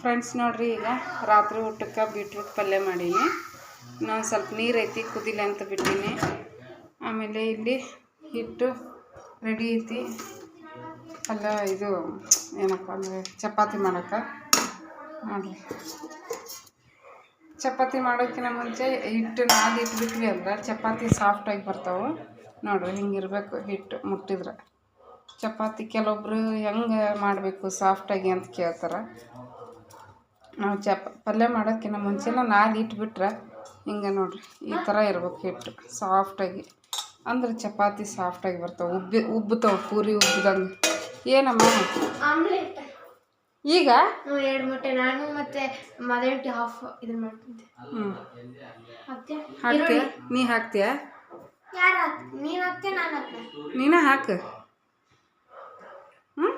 Friends ನೋಡಿರಿ, ಈಗ ರಾತ್ರಿ ಊಟಕ್ಕೆ ಬೀಟ್ರೂಟ್ ಪಲ್ಯ ಮಾಡೀನಿ. ನಾನು ಸ್ವಲ್ಪ ನೀರು ಐತಿ ಕುದಿಲ್ಲ ಅಂತ ಬಿಟ್ಟೀನಿ. ಆಮೇಲೆ ಇಲ್ಲಿ ಹಿಟ್ಟು ರೆಡಿ ಐತಿ. ಅಲ್ಲ, ಇದು ಏನಪ್ಪ ಅಂದರೆ ಚಪಾತಿ ಮಾಡೋಕ್ಕೆ? ನೋಡಿರಿ ಚಪಾತಿ ಮಾಡೋಕ್ಕಿಂತ ಮುಂಚೆ ಹಿಟ್ಟು ನಾದಿ ಇಟ್ಬಿಟ್ವಿ ಅಂದ್ರೆ ಚಪಾತಿ ಸಾಫ್ಟಾಗಿ ಬರ್ತಾವೆ. ನೋಡ್ರಿ ಹಿಂಗಿರಬೇಕು ಹಿಟ್ಟು ಮುಟ್ಟಿದ್ರೆ. ಚಪಾತಿ ಕೆಲವೊಬ್ರು ಹೆಂಗೆ ಮಾಡಬೇಕು ಸಾಫ್ಟಾಗಿ ಅಂತ ಕೇಳ್ತಾರೆ. ಚಪ ಪಲ್ಯ ಮಾಡೋಕ್ಕಿಂತ ಮುಂಚೆನೇ ನಾದಿ ಇಟ್ಬಿಟ್ರೆ ಹಿಂಗೆ ನೋಡಿರಿ ಈ ಥರ ಇರ್ಬೇಕು ಹಿಟ್ಟು ಸಾಫ್ಟಾಗಿ. ಅಂದ್ರೆ ಚಪಾತಿ ಸಾಫ್ಟಾಗಿ ಬರ್ತಾವೆ ಉಬ್ಬಿ ಉಬ್ಬುತ್ತವೆ ಪೂರಿ ಉಬ್ಬಿದಂಗೆ. ಏನಮ್ಮ? ಆಮ್ಲೆಟ್. ಈಗ? ಎರಡು ಮೊಟ್ಟೆ. ನಾನು ಮತ್ತೆ ಮದರ್ ಹಾಫ್ ಇದನ್ನ ಮಾಡ್ತಿದ್ದೆ. ಹಾಕ್ತೀಯ? ನೀ ಹಾಕ್ತೀಯ? ಯಾರು ಹಾಕ್ ನೀನು ಹಾಕ್ತೆ ನಾನು ಹಾಕ್ತೀನಿ. ನೀನೇ ಹಾಕು. ಹ್ಞೂ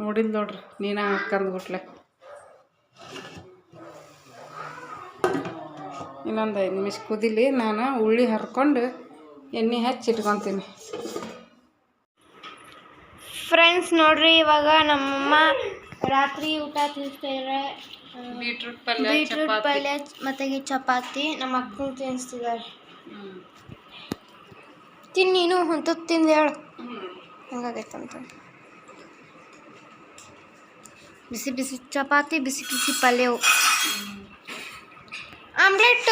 ನೋಡಿಲ್ಲ ನೋಡ್ರಿ ನೀನೇ ಗುಟ್ಲೆ ಇನ್ನೊಂದು ಐದು ನಿಮಿಷ ಕುದಿಲಿ ನಾನು ಉಳ್ಳಿ ಹರ್ಕೊಂಡು ಎಣ್ಣೆ ಹಚ್ಚಿ ಇಟ್ಕೊತೀನಿ. ಫ್ರೆಂಡ್ಸ್ ನೋಡ್ರಿ ಇವಾಗ ನಮ್ಮಮ್ಮ ರಾತ್ರಿ ಊಟ ತಿನ್ನಿಸ್ತಾರೆ ಬೀಟ್ರೂಟ್ ಪಲ್ಯ ಬೀಟ್ರೂಟ್ ಪಲ್ಯ ಮತ್ತೆ ಚಪಾತಿ ನಮ್ಮ ಅಕ್ಕನ ತಿನ್ನಿಸ್ತಿದ್ದಾರೆ ತಿನ್ನೀನು ನೀನು ಹೊಂತು ತಿಂದು ಹೇಳು. ಹಂಗಾಗೈತಂತ. ಬಿಸಿ ಬಿಸಿ ಚಪಾತಿ ಬಿಸಿ ಬಿಸಿ ಪಲ್ಯವು. ಆಮ್ಲೆಟ್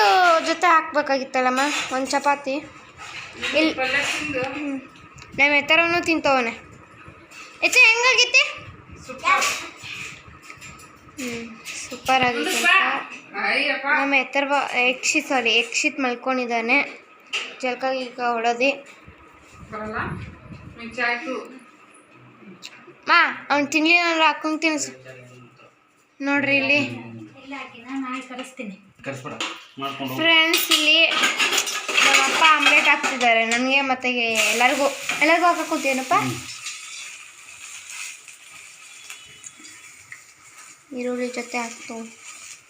ಜೊತೆ ಹಾಕ್ಬೇಕಾಗಿತ್ತಲ್ಲಮ್ಮ ಒಂದು ಚಪಾತಿ. ಇಲ್ಲಿ ನಮ್ಮ ಎತ್ತರನು ತಿಂತವನೆ. ಎಚ್ಚ ಹೆಂಗಾಗೈತಿ? ಹ್ಞೂ ಸೂಪರ್ ಆಗಿತ್ತು ನಮ್ಮ ಎತ್ತರ ಬ ಯಕ್ಷಿತ್ ಸಾರಿ ಎಕ್ಷಿತ್ ಮಲ್ಕೊಂಡಿದ್ದಾನೆ. ಜಲ್ಕ ಗಿಲ್ಕ ಹೊಡೋದಿ. ಮಾ ಅವ್ನು ತಿನ್ಲಿಲ್ಲ ಅಂದ್ರೆ ಹಾಕೊಂಡು ತಿನ್ಸು. ನೋಡ್ರಿ ಇಲ್ಲಿ. ಕರ್ಸ್ಬೇಡ ಮಾಡ್ಕೊಂಡು ಫ್ರೆಂಡ್ಸ್ ಇಲ್ಲಿ ನಮ್ಮ ಅಪ್ಪ ಆಮ್ಲೆಟ್ ಹಾಕ್ತಿದ್ದಾರೆ. ನನಗೆ ಮತ್ತೆ ಎಲ್ಲರಿಗೂ ಎಲ್ಲರಿಗೂ ಹಾಕಕ್ಕೂತೇನಪ್ಪ ಈರುಳ್ಳಿ ಜೊತೆ ಹಾಕ್ತು.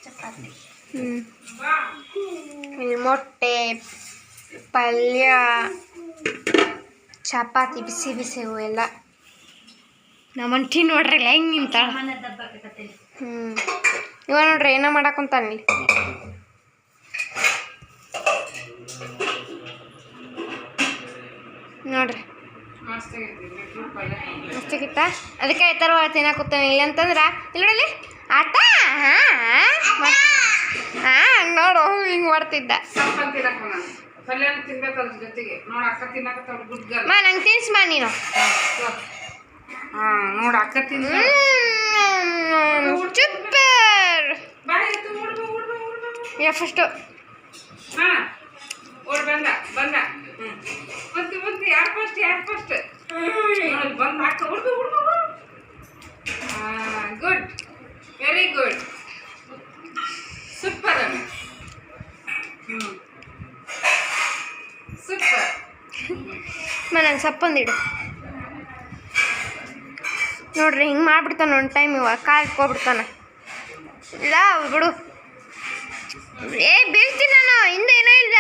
ಚಪಾತಿ. ಹ್ಞೂ ಇಲ್ಲಿ ಮೊಟ್ಟೆ ಪಲ್ಯ ಚಪಾತಿ ಬಿಸಿ ಬಿಸಿ ಎಲ್ಲ ನಮ್ಮ ಅಂಟಿ ನೋಡ್ರಿ ಹೆಂಗೆ ನಿಂತಾಳ ಹ್ಞೂ ಇವ ನೋಡ್ರಿ ಏನೋ ಮಾಡಾಕೊಂತಾನಿಲ್ಲಿ ನೋಡ್ರಿ ಮಸ್ತ್ ಆಗೈತಿ ಬೀಟ್ರೂಟ್ ಪಲ್ಯ ಅಷ್ಟಾಗಿತ್ತ ಅದಕ್ಕೆ ಈ ಥರ ತಿನ್ನಕೂತಾನೆ ಇಲ್ಲ ಅಂತಂದ್ರೆ ಇಲ್ಲಿ ಆಟ? ಹಾಂ ಹಾಂ. ನೋಡು ಹಿಂಗೆ ಮಾಡ್ತಿದ್ದ. ಮಾ ನಂಗೆ ತಿನ್ಸ್ ಮಾ ನೀನು. ನೋಡ ಅಕ್ಕ ತಿನ್ನ ಸೂಪರ್ ಯಾ ಫಸ್ಟು ಹಾ ಓಡ್ ಬಂದ ಬಂದ. ಬಂತು ಬಂತು ಯಾರು ಫಸ್ಟ್ ಯಾರು ಫಸ್ಟ್ ಬಂದು ಗುಡ್ ವೆರಿ ಗುಡ್ ಸೂಪರ್ ಅಮ್ಮ. ಹ್ಮ್. ಸೂಪರ್ ನಂಗೆ ಸಪ್ಪಂದಿಡು ನೋಡ್ರಿ, ಹಿಂಗೆ ಮಾಡ್ಬಿಡ್ತಾನೆ ಒಂದು ಟೈಮ್ ಇವಾಗ ಕಾಲು ಇಟ್ಕೊಬಿಡ್ತಾನೆ ಇಲ್ಲ, ಬಿಡು. ಏ ಬೀಳ್ತೀನಿ ನಾನು, ಹಿಂದೆ ಏನೋ ಇಲ್ಲ.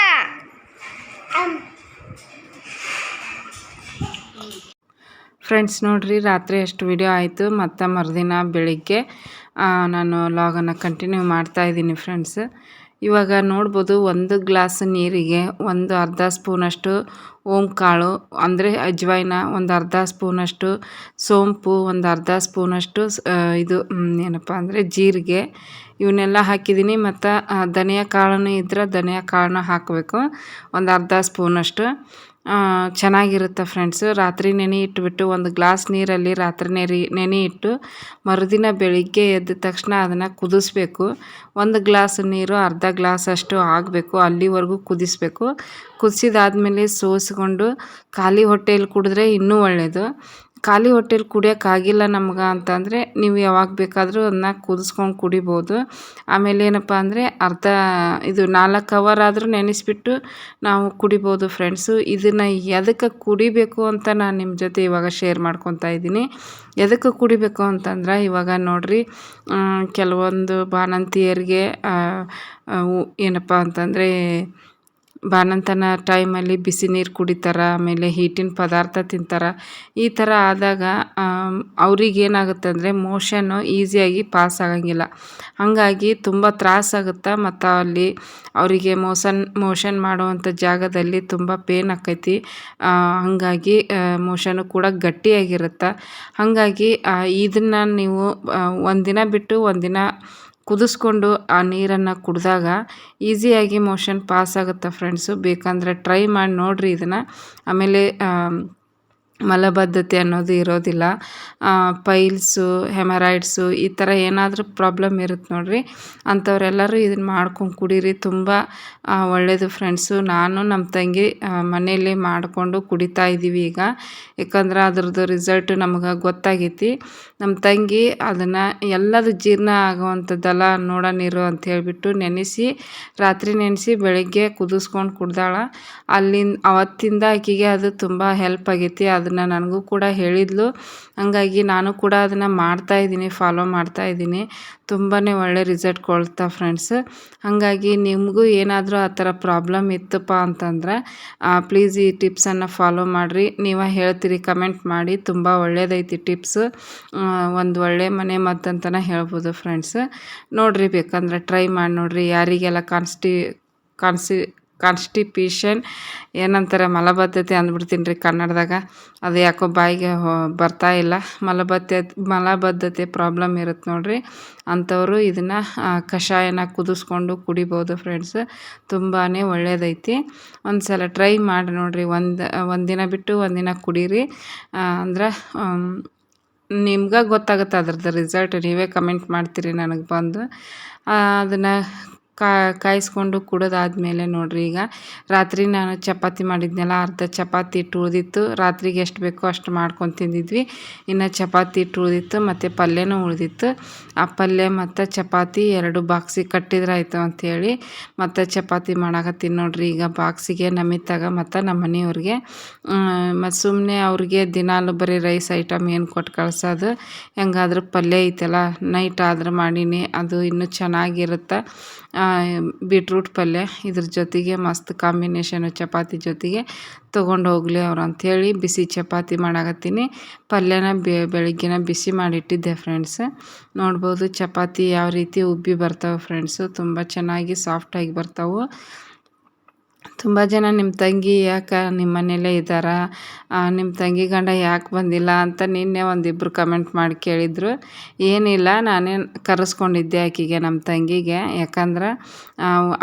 ಫ್ರೆಂಡ್ಸ್ ನೋಡ್ರಿ, ರಾತ್ರಿ ಎಷ್ಟು ವಿಡಿಯೋ ಆಯಿತು, ಮತ್ತು ಮರುದಿನ ಬೆಳಿಗ್ಗೆ ನಾನು ಲಾಗನ್ನು ಕಂಟಿನ್ಯೂ ಮಾಡ್ತಾ ಇದ್ದೀನಿ ಫ್ರೆಂಡ್ಸ್ ಇವಾಗ ನೋಡ್ಬೋದು ಒಂದು ಗ್ಲಾಸ್ ನೀರಿಗೆ ಒಂದು ಅರ್ಧ ಸ್ಪೂನಷ್ಟು ಓಂ ಕಾಳು ಅಂದರೆ ಅಜ್ವೈನ ಒಂದು ಅರ್ಧ ಸ್ಪೂನಷ್ಟು ಸೋಂಪು, ಒಂದು ಅರ್ಧ ಸ್ಪೂನಷ್ಟು ಇದು ಏನಪ್ಪ ಅಂದರೆ ಜೀರಿಗೆ. ಇವನ್ನೆಲ್ಲ ಹಾಕಿದ್ದೀನಿ ಮತ್ತು ಧನಿಯಾ ಕಾಳನ್ನು ಇದ್ದರೆ ಧನಿಯಾ ಕಾಳನ್ನ ಹಾಕಬೇಕು. ಒಂದು ಅರ್ಧ ಸ್ಪೂನಷ್ಟು. ಚೆನ್ನಾಗಿರುತ್ತೆ ಫ್ರೆಂಡ್ಸು ರಾತ್ರಿ ನೆನೆ ಇಟ್ಬಿಟ್ಟು ಒಂದು ಗ್ಲಾಸ್ ನೀರಲ್ಲಿ ರಾತ್ರಿ ನೆರಿ, ನೆನೆ ಇಟ್ಟು ಮರುದಿನ ಬೆಳಿಗ್ಗೆ ಎದ್ದ ತಕ್ಷಣ ಅದನ್ನು ಕುದಿಸ್ಬೇಕು. ಒಂದು ಗ್ಲಾಸ್ ನೀರು, ಅರ್ಧ ಗ್ಲಾಸ್ ಅಷ್ಟು ಆಗಬೇಕು ಅಲ್ಲಿವರೆಗೂ ಕುದಿಸ್ಬೇಕು. ಕುದಿಸಿದಾದ್ಮೇಲೆ ಸೋಸಿಕೊಂಡು ಖಾಲಿ ಹೊಟ್ಟೆಯಲ್ಲಿ ಕುಡಿದ್ರೆ ಇನ್ನೂ ಒಳ್ಳೆಯದು ಖಾಲಿ ಹೊಟ್ಟೆಲಿ ಕುಡಿಯೋಕ್ಕಾಗಿಲ್ಲ ನಮ್ಗೆ ಅಂತಂದರೆ ನೀವು ಯಾವಾಗ ಬೇಕಾದರೂ ಅದನ್ನ ಕುದಿಸ್ಕೊಂಡು ಕುಡಿಬೋದು. ಆಮೇಲೆ ಏನಪ್ಪ ಅಂದರೆ ಅರ್ಧ, ಇದು ನಾಲ್ಕು ಅವರ್ ಆದರೂ ನೆನೆಸಿಬಿಟ್ಟು ನಾವು ಕುಡಿಬೋದು ಫ್ರೆಂಡ್ಸು ಇದನ್ನು ಎದಕ್ಕೆ ಕುಡಿಬೇಕು ಅಂತ ನಾನು ನಿಮ್ಮ ಜೊತೆ ಇವಾಗ ಶೇರ್ ಮಾಡ್ಕೊತಾ ಇದ್ದೀನಿ. ಎದಕ್ಕೆ ಕುಡಿಬೇಕು ಅಂತಂದ್ರೆ ಇವಾಗ ನೋಡಿರಿ ಕೆಲವೊಂದು ಬಾಣಂತಿಯರಿಗೆ ಏನಪ್ಪ ಅಂತಂದರೆ ಬಾಣಂತನ ಟೈಮಲ್ಲಿ ಬಿಸಿ ನೀರು ಕುಡಿತಾರೆ, ಆಮೇಲೆ ಹೀಟಿನ ಪದಾರ್ಥ ತಿಂತಾರೆ. ಈ ಥರ ಆದಾಗ ಅವ್ರಿಗೇನಾಗುತ್ತೆ ಅಂದರೆ ಮೋಷನ್ನು ಈಸಿಯಾಗಿ ಪಾಸ್ ಆಗಂಗಿಲ್ಲ. ಹಾಗಾಗಿ ತುಂಬ ತ್ರಾಸಾಗುತ್ತೆ ಮತ್ತು ಅಲ್ಲಿ ಅವರಿಗೆ ಮೋಸನ್, ಮೋಷನ್ ಮಾಡುವಂಥ ಜಾಗದಲ್ಲಿ ತುಂಬ ಪೇನ್ ಆಕೈತಿ. ಹಾಗಾಗಿ ಮೋಷನು ಕೂಡ ಗಟ್ಟಿಯಾಗಿರುತ್ತೆ. ಹಾಗಾಗಿ ಇದನ್ನು ನೀವು ಒಂದಿನ ಬಿಟ್ಟು ಒಂದಿನ ಕುದಿಸ್ಕೊಂಡು ಆ ನೀರನ್ನು ಕುಡಿದಾಗ ಈಸಿಯಾಗಿ ಮೋಷನ್ ಪಾಸ್ ಆಗುತ್ತೆ ಫ್ರೆಂಡ್ಸು. ಬೇಕಂದರೆ ಟ್ರೈ ಮಾಡಿ ನೋಡಿರಿ ಇದನ್ನು. ಆಮೇಲೆ ಮಲಬದ್ಧತೆ ಅನ್ನೋದು ಇರೋದಿಲ್ಲ. ಪೈಲ್ಸು ಹೆಮರಾಯ್ಡ್ಸು ಈ ಥರ ಏನಾದರೂ ಪ್ರಾಬ್ಲಮ್ ಇರುತ್ತೆ ನೋಡಿರಿ. ಅಂಥವ್ರೆಲ್ಲರೂ ಇದನ್ನು ಮಾಡ್ಕೊಂಡು ಕುಡೀರಿ. ತುಂಬ ಒಳ್ಳೆಯದು ಫ್ರೆಂಡ್ಸು ನಾನು ನಮ್ಮ ತಂಗಿ ಮನೆಯಲ್ಲೇ ಮಾಡಿಕೊಂಡು ಕುಡಿತಾ ಇದ್ದೀವಿ ಈಗ. ಯಾಕಂದ್ರೆ ಅದ್ರದ್ದು ರಿಸಲ್ಟ್ ನಮಗೆ ಗೊತ್ತಾಗೈತಿ. ನಮ್ಮ ತಂಗಿ ಅದನ್ನು ಎಲ್ಲದು ಜೀರ್ಣ ಆಗುವಂಥದ್ದೆಲ್ಲ ನೋಡೋನಿರು ಅಂತ ಹೇಳಿಬಿಟ್ಟು ನೆನೆಸಿ, ರಾತ್ರಿ ನೆನೆಸಿ ಬೆಳಗ್ಗೆ ಕುದಿಸ್ಕೊಂಡು ಕುಡ್ದಾಳ. ಅಲ್ಲಿಂದ, ಅವತ್ತಿಂದ ಆಕೆಗೆ ಅದು ತುಂಬ ಹೆಲ್ಪ್ ಆಗೈತಿ. ಅದನ್ನು ನನಗೂ ಕೂಡ ಹೇಳಿದ್ಲು. ಹಂಗಾಗಿ ನಾನು ಕೂಡ ಅದನ್ನು ಮಾಡ್ತಾಯಿದ್ದೀನಿ ಫಾಲೋ ಮಾಡ್ತಾ ಇದ್ದೀನಿ. ತುಂಬಾ ಒಳ್ಳೆ ರಿಸಲ್ಟ್ ಕೊಡ್ತಾ ಫ್ರೆಂಡ್ಸ್ ಹಾಗಾಗಿ ನಿಮಗೂ ಏನಾದರೂ ಆ ಥರ ಪ್ರಾಬ್ಲಮ್ ಇತ್ತಪ್ಪ ಅಂತಂದ್ರೆ ಪ್ಲೀಸ್ ಈ ಟಿಪ್ಸನ್ನು ಫಾಲೋ ಮಾಡಿರಿ. ನೀವು ಹೇಳ್ತೀರಿ ಕಮೆಂಟ್ ಮಾಡಿ. ತುಂಬ ಒಳ್ಳೆಯದೈತಿ ಟಿಪ್ಸ್ ಒಂದು ಒಳ್ಳೆ ಮನೆ ಮತ್ತಂತನೇ ಹೇಳ್ಬೋದು ಫ್ರೆಂಡ್ಸ್ ನೋಡಿರಿ, ಬೇಕಂದ್ರೆ ಟ್ರೈ ಮಾಡಿ ನೋಡಿರಿ. ಯಾರಿಗೆಲ್ಲ ಕಾನ್ಸ್ಟಿ ಕಾನ್ಸಿ ಕಾನ್ಸ್ಟಿಪೇಷನ್ ಏನಂತಾರೆ, ಮಲಬದ್ಧತೆ ಅಂದ್ಬಿಡ್ತೀನಿ ರೀ ಕನ್ನಡದಾಗ. ಅದು ಯಾಕೋ ಬಾಯಿಗೆ ಬರ್ತಾ ಇಲ್ಲ. ಮಲಬದ್ಧತೆ ಮಲಬದ್ಧತೆ ಪ್ರಾಬ್ಲಮ್ ಇರುತ್ತೆ ನೋಡಿರಿ. ಅಂಥವರು ಇದನ್ನು ಕಷಾಯನ ಕುದಿಸ್ಕೊಂಡು ಕುಡಿಬೋದು ಫ್ರೆಂಡ್ಸ್ ತುಂಬಾ ಒಳ್ಳೆಯದೈತಿ ಒಂದು ಸಲ ಟ್ರೈ ಮಾಡಿ ನೋಡಿರಿ. ಒಂದು, ಒಂದಿನ ಬಿಟ್ಟು ಒಂದಿನ ಕುಡೀರಿ. ಅಂದ್ರೆ ನಿಮ್ಗೆ ಗೊತ್ತಾಗುತ್ತೆ ಅದ್ರದ್ದು ರಿಸಲ್ಟ್ ನೀವೇ ಕಮೆಂಟ್ ಮಾಡ್ತೀರಿ ನನಗೆ ಬಂದು. ಅದನ್ನು ಕಾಯಿಸ್ಕೊಂಡು ಕುಡಿದಾದ್ಮೇಲೆ ನೋಡಿರಿ ಈಗ ರಾತ್ರಿ ನಾನು ಚಪಾತಿ ಮಾಡಿದ್ನಲ್ಲ ಅರ್ಧ ಚಪಾತಿ ಹಿಟ್ಟು ಉಳಿದಿತ್ತು. ರಾತ್ರಿಗೆ ಎಷ್ಟು ಬೇಕೋ ಅಷ್ಟು ಮಾಡ್ಕೊಂಡು ತಿಂದಿದ್ವಿ. ಇನ್ನು ಚಪಾತಿ ಹಿಟ್ಟು ಉಳಿದಿತ್ತು ಮತ್ತು ಪಲ್ಯನೂ ಉಳಿದಿತ್ತು. ಆ ಪಲ್ಯ ಮತ್ತು ಚಪಾತಿ ಎರಡು ಬಾಕ್ಸಿಗೆ ಕಟ್ಟಿದ್ರಾಯ್ತು ಅಂಥೇಳಿ ಮತ್ತು ಚಪಾತಿ ಮಾಡಾಕತ್ತೀನಿ ನೋಡ್ರಿ ಈಗ ಬಾಕ್ಸಿಗೆ ನಮಿತಾಗ ಮತ್ತು ನಮ್ಮ ಮನೆಯವ್ರಿಗೆ. ಮತ್ತು ಸುಮ್ಮನೆ ಅವ್ರಿಗೆ ದಿನಾಲು ಬರೀ ರೈಸ್ ಐಟಮ್ ಏನು ಕೊಟ್ಟು ಕಳ್ಸೋದು. ಹೆಂಗಾದ್ರೂ ಪಲ್ಯ ಐತಲ್ಲ, ನೈಟ್ ಆದ್ರೆ ಮಾಡೀನಿ, ಅದು ಇನ್ನೂ ಚೆನ್ನಾಗಿರುತ್ತೆ. ಬೀಟ್ರೂಟ್ ಪಲ್ಯ ಇದ್ರ ಜೊತೆಗೆ ಮಸ್ತ್ ಕಾಂಬಿನೇಷನು ಚಪಾತಿ ಜೊತೆಗೆ ತೊಗೊಂಡು ಹೋಗ್ಲಿ ಅವ್ರು ಅಂಥೇಳಿ ಬಿಸಿ ಚಪಾತಿ ಮಾಡಾಕತ್ತೀನಿ. ಪಲ್ಯನ ಬೆಳಗ್ಗೆನ ಬಿಸಿ ಮಾಡಿಟ್ಟಿದ್ದೆ ಫ್ರೆಂಡ್ಸ್ ನೋಡ್ಬೋದು ಚಪಾತಿ ಯಾವ ರೀತಿ ಉಬ್ಬಿ ಬರ್ತಾವೆ ಫ್ರೆಂಡ್ಸು ತುಂಬ ಚೆನ್ನಾಗಿ ಸಾಫ್ಟಾಗಿ ಬರ್ತಾವೆ. ತುಂಬ ಜನ ನಿಮ್ಮ ತಂಗಿ ಯಾಕೆ ನಿಮ್ಮ ಮನೇಲೇ ಇದ್ದಾರಾ? ನಿಮ್ಮ ತಂಗಿ ಗಂಡ ಯಾಕೆ ಬಂದಿಲ್ಲ ಅಂತ ನಿನ್ನೆ ಒಂದಿಬ್ಬರು ಕಮೆಂಟ್ ಮಾಡಿ ಕೇಳಿದರು. ಏನಿಲ್ಲ, ನಾನೇ ಕರೆಸ್ಕೊಂಡಿದ್ದೆ ಆಕೆಗೆ ನಮ್ಮ ತಂಗಿಗೆ. ಯಾಕಂದ್ರೆ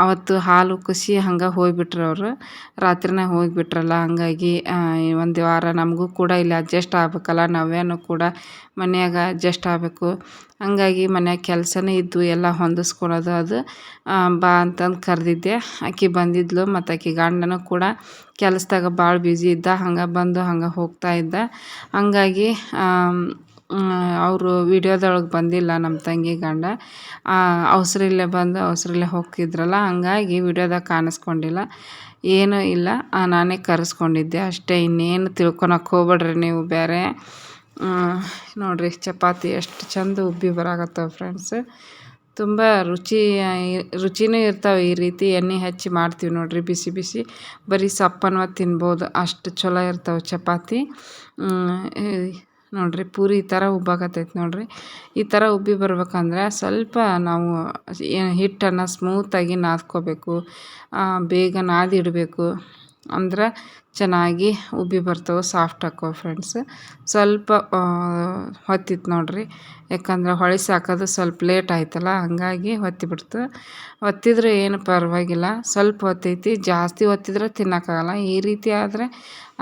ಅವತ್ತು ಹಾಲು ಕುಸಿ ಹಂಗೆ ಹೋಗ್ಬಿಟ್ರು ಅವರು. ರಾತ್ರಿನೇ ಹೋಗಿಬಿಟ್ರಲ್ಲ, ಹಂಗಾಗಿ ಒಂದು ವಾರ ನಮಗೂ ಕೂಡ ಇಲ್ಲಿ ಅಡ್ಜಸ್ಟ್ ಆಗ್ಬೇಕಲ್ಲ ನಾವೇನು ಕೂಡ ಮನೆಯಾಗ ಅಡ್ಜಸ್ಟ್ ಆಗಬೇಕು. ಹಂಗಾಗಿ ಮನ್ಯಾಗ ಕೆಲಸನೇ ಇದ್ದು ಎಲ್ಲ ಹೊಂದಿಸ್ಕೊಳೋದು ಅದು. ಬಾ ಅಂತಂದು ಕರೆದಿದ್ದೆ. ಆಕೆ ಬಂದಿದ್ಲು ಮತ್ತು ಆಕೆ ಗಂಡನೂ ಕೂಡ ಕೆಲಸದಾಗ ಭಾಳ ಬ್ಯುಸಿ ಇದ್ದ. ಹಂಗೆ ಬಂದು ಹಂಗೆ ಹೋಗ್ತಾ ಇದ್ದ. ಹಂಗಾಗಿ ಅವರು ವಿಡಿಯೋದೊಳಗೆ ಬಂದಿಲ್ಲ ನಮ್ಮ ತಂಗಿ ಗಂಡ. ಅವಸರಿಲ್ಲೇ ಬಂದು ಅವಸರಿಲ್ಲೇ ಹೋಗ್ತಿದ್ರಲ್ಲ, ಹಂಗಾಗಿ ವಿಡಿಯೋದಾಗ ಕಾಣಿಸ್ಕೊಂಡಿಲ್ಲ. ಏನೂ ಇಲ್ಲ. ನಾನೇ ಕರೆಸ್ಕೊಂಡಿದ್ದೆ ಅಷ್ಟೇ. ಇನ್ನೇನು ತಿಳ್ಕೊಳಕ್ಕೆ ಹೋಗ್ಬೇಡ್ರಿ ನೀವು ಬೇರೆ. ನೋಡಿರಿ, ಚಪಾತಿ ಎಷ್ಟು ಚಂದ ಉಬ್ಬಿ ಬರಾಕತ್ತವ ಫ್ರೆಂಡ್ಸ್ ತುಂಬ ರುಚಿ, ರುಚಿನೂ ಇರ್ತಾವೆ ಈ ರೀತಿ ಎಣ್ಣೆ ಹಚ್ಚಿ ಮಾಡ್ತೀವಿ ನೋಡಿರಿ, ಬಿಸಿ ಬಿಸಿ. ಬರೀ ಸಪ್ಪನವ ತಿನ್ಬೋದು, ಅಷ್ಟು ಚಲೋ ಇರ್ತಾವೆ ಚಪಾತಿ. ನೋಡಿರಿ, ಪೂರಿ ಈ ಥರ ಉಬ್ಬಾಕತ್ತೈತೆ ನೋಡಿರಿ. ಈ ಥರ ಉಬ್ಬಿ ಬರ್ಬೇಕಂದ್ರೆ ಸ್ವಲ್ಪ ನಾವು ಹಿಟ್ಟನ್ನು ಸ್ಮೂತಾಗಿ ನಾದ್ಕೋಬೇಕು ಬೇಗ ನಾದಿಡಬೇಕು. ಅಂದ್ರೆ ಚೆನ್ನಾಗಿ ಉಬ್ಬಿ ಬರ್ತವೆ ಸಾಫ್ಟ್ ಆಕ್ಕವೆ ಫ್ರೆಂಡ್ಸ್ ಸ್ವಲ್ಪ ಹೊತ್ತಿತ್ತು ನೋಡಿರಿ. ಯಾಕಂದ್ರೆ ಹೊಳಿಸಿ ಹಾಕೋದು ಸ್ವಲ್ಪ ಲೇಟ್ ಆಯ್ತಲ್ಲ, ಹಾಗಾಗಿ ಹೊತ್ತಿಬಿಡ್ತು ಹೊತ್ತಿದ್ರೆ ಏನು ಪರವಾಗಿಲ್ಲ. ಸ್ವಲ್ಪ ಹೊತ್ತೈತಿ, ಜಾಸ್ತಿ ಹೊತ್ತಿದ್ರೆ ತಿನ್ನೋಕ್ಕಾಗಲ್ಲ. ಈ ರೀತಿ ಆದರೆ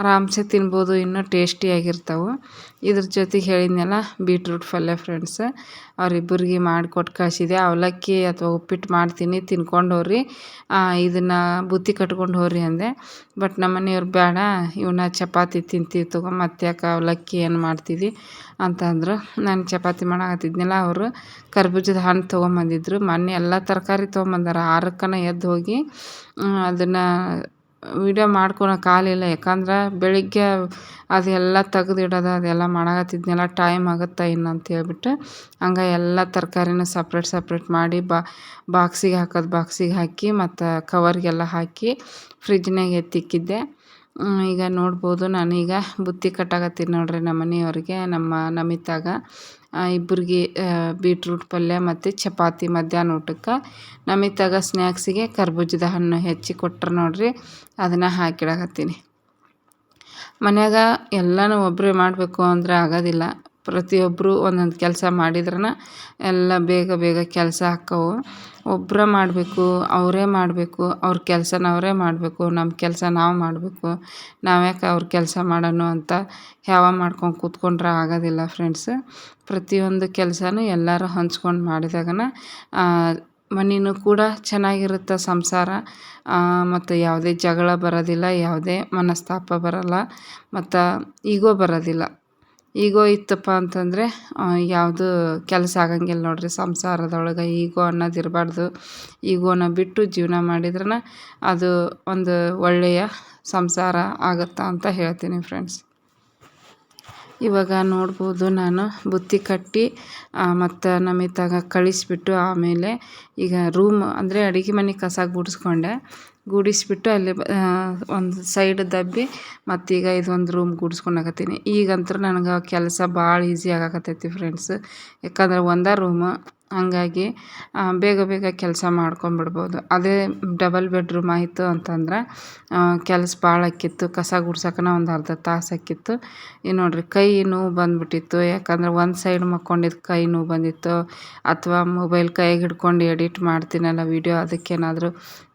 ಆರಾಮ್ಸೆ ತಿನ್ಬೋದು, ಇನ್ನೂ ಟೇಸ್ಟಿಯಾಗಿರ್ತವೆ ಇದ್ರ ಜೊತೆಗೆ ಹೇಳಿದ್ನೆಲ್ಲ ಬೀಟ್ರೂಟ್ ಪಲ್ಯ ಫ್ರೆಂಡ್ಸ್ ಅವರಿಬ್ಬರಿಗೆ ಮಾಡಿಕೊಟ್ಟು ಕಳಿಸಿದೆ ಅವಲಕ್ಕಿ ಅಥವಾ ಉಪ್ಪಿಟ್ಟು ಮಾಡ್ತೀನಿ, ತಿನ್ಕೊಂಡು ಹೋಗ್ರಿ. ಇದನ್ನು ಬುತ್ತಿ ಕಟ್ಕೊಂಡು ಹೋಗ್ರಿ ಅಂದೆ. ಬಟ್ ನಮ್ಮ ಮನೆಯವ್ರು ಬೇಡ ಇವನ್ನ ಚಪಾತಿ ತಿಂತೀವಿ ತಗೋ, ಮತ್ತೆ ಯಾಕೆ ಅವಲಕ್ಕಿ ಏನು ಮಾಡ್ತೀವಿ ಅಂತಂದರು, ನಾನು ಚಪಾತಿ ಮಾಡಾಕತ್ತಿದ್ನಲ್ಲ ಅವರು, ಕರ್ಬೂಜದ ಹಣ್ಣು ತೊಗೊಂಬಂದಿದ್ರು, ಮೊನ್ನೆ ಎಲ್ಲ ತರಕಾರಿ ತೊಗೊಂಬಂದಾರ, ಆರಕ್ಕನ ಎದ್ದು ಹೋಗಿ ಅದನ್ನು ವಿಡಿಯೋ ಮಾಡ್ಕೊಳೋ ಕಾಲಿಲ್ಲ ಯಾಕಂದ್ರೆ ಬೆಳಿಗ್ಗೆ ಅದೆಲ್ಲ ತೆಗೆದಿಡೋದು ಅದೆಲ್ಲ ಮಾಡಕತ್ತಿದ್ನೆಲ್ಲ, ಟೈಮ್ ಆಗುತ್ತೆ ಇನ್ನು ಅಂತ ಹೇಳ್ಬಿಟ್ಟು, ಹಂಗೆ ಎಲ್ಲ ತರಕಾರಿನ ಸಪ್ರೇಟ್ ಸಪ್ರೇಟ್ ಮಾಡಿ ಬಾಕ್ಸಿಗೆ ಹಾಕೋದು, ಬಾಕ್ಸಿಗೆ ಹಾಕಿ ಮತ್ತು ಕವರ್ಗೆಲ್ಲ ಹಾಕಿ ಫ್ರಿಜ್ನಾಗ ಎತ್ತಿಕ್ಕಿದ್ದೆ. ಈಗ ನೋಡ್ಬೋದು. ನಾನೀಗ ಬುತ್ತಿ ಕಟ್ಟಾಕತ್ತೀನಿ ನೋಡ್ರಿ ನಮ್ಮ ಮನೆಯವ್ರಿಗೆ, ನಮ್ಮ ನಮಿತಾಗ. ಇಬ್ಬರಿಗೆ ಬೀಟ್ರೂಟ್ ಪಲ್ಯ ಮತ್ತು ಚಪಾತಿ ಮಧ್ಯಾಹ್ನ ಊಟಕ್ಕೆ. ನಮಿತಾಗ ಸ್ನ್ಯಾಕ್ಸಿಗೆ ಕರ್ಬೂಜದ ಹಣ್ಣು ಹೆಚ್ಚಿ ಕೊಟ್ರು ನೋಡ್ರಿ, ಅದನ್ನು ಹಾಕಿಡಕತ್ತೀನಿ. ಮನ್ಯಾಗ ಎಲ್ಲನೂ ಒಬ್ಬರೇ ಮಾಡಬೇಕು ಅಂದರೆ ಆಗೋದಿಲ್ಲ. ಪ್ರತಿಯೊಬ್ಬರು ಒಂದೊಂದು ಕೆಲಸ ಮಾಡಿದ್ರನ ಎಲ್ಲ ಬೇಗ ಬೇಗ ಕೆಲಸ ಆಕ್ಕವು ಒಬ್ಬರೇ ಮಾಡಬೇಕು, ಅವರೇ ಮಾಡಬೇಕು, ಅವ್ರ ಕೆಲಸನ ಅವರೇ ಮಾಡಬೇಕು ನಮ್ಮ ಕೆಲಸ ನಾವು ಮಾಡಬೇಕು. ನಾವ್ಯಾಕೆ ಅವ್ರ ಕೆಲಸ ಮಾಡೋಣ ಅಂತ ಯಾವ ಮಾಡ್ಕೊಂಡು ಕೂತ್ಕೊಂಡ್ರೆ ಆಗೋದಿಲ್ಲ ಫ್ರೆಂಡ್ಸ್. ಪ್ರತಿಯೊಂದು ಕೆಲಸನೂ ಎಲ್ಲರೂ ಹಂಚ್ಕೊಂಡು ಮಾಡಿದಾಗನ ಮನೆಯೂ ಕೂಡ ಚೆನ್ನಾಗಿರುತ್ತೆ ಸಂಸಾರ. ಮತ್ತು ಯಾವುದೇ ಜಗಳ ಬರೋದಿಲ್ಲ, ಯಾವುದೇ ಮನಸ್ತಾಪ ಬರಲ್ಲ, ಮತ್ತು ಈಗೋ ಬರೋದಿಲ್ಲ. ಈಗೋ ಇತ್ತಪ್ಪ ಅಂತಂದರೆ ಯಾವುದು ಕೆಲಸ ಆಗಂಗಿಲ್ಲ ನೋಡಿರಿ ಸಂಸಾರದೊಳಗೆ ಈಗೋ ಅನ್ನೋದು ಇರಬಾರ್ದು. ಈಗೋನ ಬಿಟ್ಟು ಜೀವನ ಮಾಡಿದ್ರನ ಅದು ಒಂದು ಒಳ್ಳೆಯ ಸಂಸಾರ ಆಗುತ್ತಾ ಅಂತ ಹೇಳ್ತೀನಿ ಫ್ರೆಂಡ್ಸ್ ಇವಾಗ ನೋಡ್ಬೋದು ನಾನು ಬುತ್ತಿ ಕಟ್ಟಿ ಮತ್ತು ನಮಿತಾಗ ಕಳಿಸಿಬಿಟ್ಟು ಆಮೇಲೆ ಈಗ ರೂಮ್ ಅಂದರೆ ಅಡುಗೆ ಮನೆ ಕಸ ಗುಡಿಸ್ಕೊಂಡೆ. ಗುಡಿಸ್ಬಿಟ್ಟು ಅಲ್ಲಿ ಒಂದು ಸೈಡ್ ದಬ್ಬಿ ಮತ್ತೀಗ ಇದೊಂದು ರೂಮ್ ಗುಡಿಸ್ಕೊಳಕತ್ತೀನಿ ಈಗಂತೂ ನನಗೆ ಕೆಲಸ ಭಾಳ ಈಸಿ ಆಗಕತ್ತೈತಿ ಫ್ರೆಂಡ್ಸ್ ಯಾಕಂದ್ರೆ ಒಂದೇ ರೂಮು ಹಾಗಾಗಿ ಬೇಗ ಬೇಗ ಕೆಲಸ ಮಾಡ್ಕೊಂಬಿಡ್ಬೋದು. ಅದೇ ಡಬಲ್ ಬೆಡ್ರೂಮ್ ಆಯಿತು ಅಂತಂದ್ರೆ ಕೆಲಸ ಭಾಳ ಆಕ್ಕಿತ್ತು ಕಸ ಗುಡ್ಸಕ್ಕನ ಒಂದು ಅರ್ಧ ತಾಸು ಆಕ್ಕಿತ್ತು ಈಗ ನೋಡಿರಿ, ಕೈ ನೋವು ಬಂದ್ಬಿಟ್ಟಿತ್ತು. ಯಾಕಂದ್ರೆ ಒಂದು ಸೈಡ್ ಮಕ್ಕೊಂಡಿದ್ದು ಕೈ ನೋವು ಬಂದಿತ್ತು. ಅಥವಾ ಮೊಬೈಲ್ ಕೈಗೆ ಹಿಡ್ಕೊಂಡು ಎಡಿಟ್ ಮಾಡ್ತೀನಲ್ಲ ವೀಡಿಯೋ ಅದಕ್ಕೇನಾದರೂ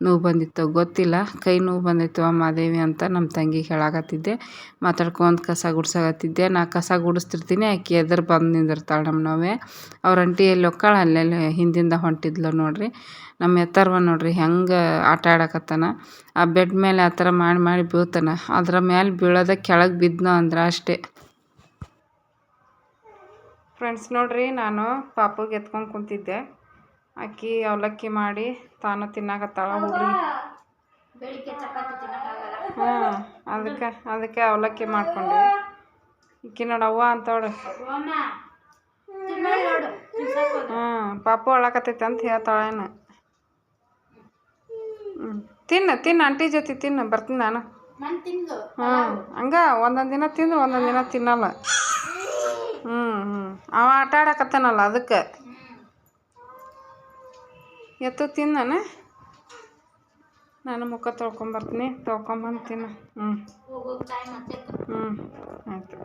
ನೋವು ಬಂದಿತ್ತು ಗೊತ್ತಿಲ್ಲ. ಕೈ ನೋವು ಬಂದಿತ್ತು ಮಾದೇವಿ ಅಂತ ನಮ್ಮ ತಂಗಿಗೆ ಹೇಳಾಕತ್ತಿದ್ದೆ. ಮಾತಾಡ್ಕೊಂಡು ಕಸ ಗುಡ್ಸಾಕತ್ತಿದ್ದೆ. ನಾ ಕಸ ಗುಡಿಸ್ತಿರ್ತೀನಿ, ಆಕೆ ಎದುರು ಬಂದು ನಿಂದಿರ್ತಾಳೆ ನಮ್ಮ ನೋವೇ ಅವ್ರ ಅಂಟಿ ಎಲ್ಲಿ ಹೊಕ್ಕಾಳ ಅಲ್ಲೆಲ್ಲಿ ಹಿಂದಿಂದ ಹೊಂಟಿದ್ಲು ನೋಡಿರಿ. ನಮ್ಮ ಎತ್ತರವ ನೋಡ್ರಿ ಹೆಂಗೆ ಆಟ ಆಡಕತ್ತಾನ. ಆ ಬೆಡ್ ಮೇಲೆ ಆ ಥರ ಮಾಡಿ ಮಾಡಿ ಬೀಳ್ತಾನೆ. ಅದರ ಮೇಲೆ ಬೀಳೋದ ಕೆಳಗೆ ಬಿದ್ನ ಅಂದ್ರೆ ಅಷ್ಟೇ. ಫ್ರೆಂಡ್ಸ್ ನೋಡ್ರಿ ನಾನು ಪಾಪಗೆ ಎತ್ಕೊಂಡು ಕುಂತಿದ್ದೆ. ಅಕ್ಕಿ ಅವಲಕ್ಕಿ ಮಾಡಿ ತಾನು ತಿನ್ನಾಕತ್ತಾಳ ಹುಡುಗಿ ಹಾಂ, ಅದಕ್ಕೆ ಅದಕ್ಕೆ ಅವಲಕ್ಕಿ ಮಾಡ್ಕೊಂಡು ಇಕ್ಕಿ ನೋಡವ್ವ ಅಂತವಳು ಹಾಂ ಪಾಪು ಅಳಕತ್ತೈತೆ ಅಂತ ಹೇಳ್ತಾಳೇನು ಹ್ಞೂ ತಿನ್ನು ತಿನ್ನು ಆಂಟಿ ಜೊತೆ ತಿನ್ನು ಬರ್ತೀನಿ ನಾನು. ಹ್ಞೂ ಹಂಗ ಒಂದೊಂದು ದಿನ ತಿಂದ್ರೆ ಒಂದೊಂದು ದಿನ ತಿನ್ನಲ್ಲ. ಹ್ಞೂ ಹ್ಞೂ ಅವ ಆಟ ಆಡಕತ್ತಾನಲ್ಲ ಅದಕ್ಕೆ. ಎತ್ತು ತಿನ್ನಾನ ನಾನು ಮುಖ ತೊಳ್ಕೊಂಬರ್ತೀನಿ ತೊಳ್ಕೊಂಬಂದು ತಿನ್ನು. ಹ್ಞೂ ಹ್ಞೂ ಆಯಿತು.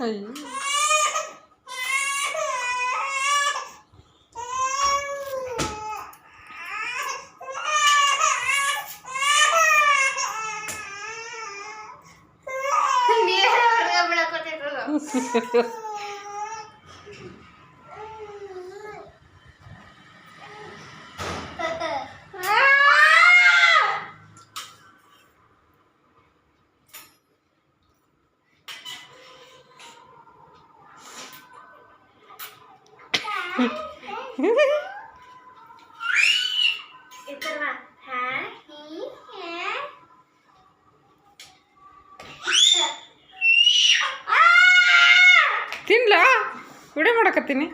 Yeah. ತಿನ್ಲಾ? ವಿಡಿಯೋ ಮಾಡಕತ್ತೀನಿ.